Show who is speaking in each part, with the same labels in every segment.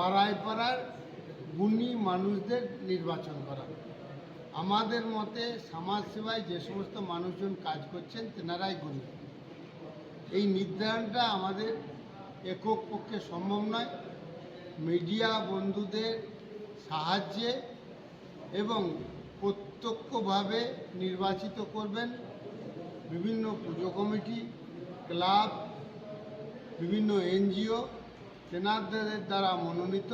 Speaker 1: পাড়ায় পাড়ার গুণী মানুষদের নির্বাচন করা। আমাদের মতে সমাজসেবায় যে সমস্ত মানুষজন কাজ করছেন, তেনারাই গুণী। এই নির্ধারণটা আমাদের একক পক্ষে সম্ভব নয়। মিডিয়া বন্ধুদের সাহায্যে এবং প্রত্যক্ষভাবে নির্বাচিত করবেন। বিভিন্ন পুজো কমিটি, ক্লাব, বিভিন্ন এনজিও তেনাদের দ্বারা মনোনীত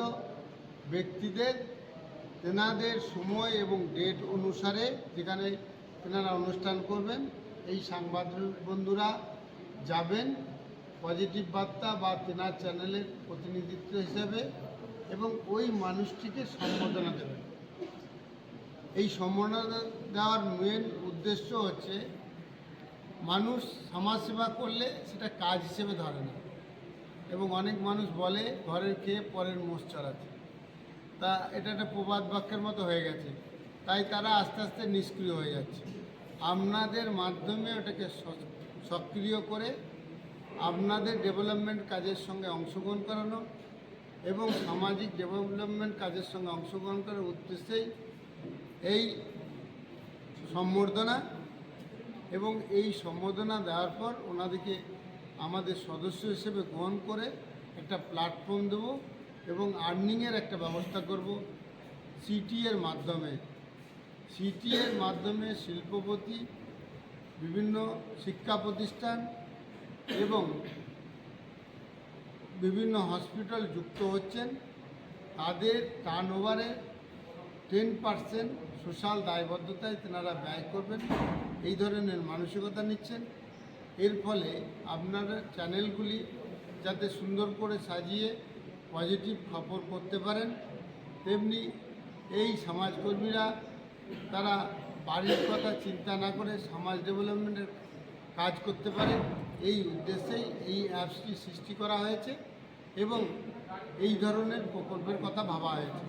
Speaker 1: ব্যক্তিদের তেনাদের সময় এবং ডেট অনুসারে যেখানে তেনারা অনুষ্ঠান করবেন, এই সাংবাদিক বন্ধুরা যাবেন, পজিটিভ বার্তা বা তেনার চ্যানেলের প্রতিনিধিত্ব হিসেবে এবং ওই মানুষটিকে সম্বোধনা দেবেন। এই সম্বোধনা দেওয়ার মেন উদ্দেশ্য হচ্ছে, মানুষ সমাজসেবা করলে সেটা কাজ হিসেবে ধরে না। এবং অনেক মানুষ বলে, ঘরের খেয়ে পরের মোষ চড়াচ্ছে। তা এটা একটা প্রবাদ বাক্যের মতো হয়ে গেছে। তাই তারা আস্তে আস্তে নিষ্ক্রিয় হয়ে যাচ্ছে। আপনাদের মাধ্যমে ওটাকে সক্রিয় করে আপনাদের ডেভেলপমেন্ট কাজের সঙ্গে অংশগ্রহণ করানো এবং সামাজিক ডেভেলপমেন্ট কাজের সঙ্গে অংশগ্রহণ করার উদ্দেশ্যেই এই সম্বর্ধনা এবং এই সম্বোধনা দেওয়ার পর ওনাদেরকে আমাদের সদস্য হিসেবে গ্রহণ করে একটা প্ল্যাটফর্ম দেব এবং আর্নিংয়ের একটা ব্যবস্থা করব। সিটি এর মাধ্যমে। সিটি এর মাধ্যমে শিল্পপতি, বিভিন্ন শিক্ষা প্রতিষ্ঠান এবং বিভিন্ন হসপিটাল যুক্ত হচ্ছেন। তাদের টার্ন ওভারে টেন পার্সেন্ট সোশ্যাল দায়বদ্ধতায় তেনারা ব্যয় করবেন। এই ধরনের মানসিকতা নিচ্ছেন। এর ফলে আপনার চ্যানেলগুলি যাতে সুন্দর করে সাজিয়ে পজিটিভ খবর করতে পারেন। তেমনি এই সমাজকর্মীরা, তারা বাড়ির কথা চিন্তা না করে সমাজ ডেভেলপমেন্টের কাজ করতে পারে। এই উদ্দেশ্যেই এই অ্যাপসটি সৃষ্টি করা হয়েছে এবং এই ধরনের প্রকল্পের কথা ভাবা হয়েছে।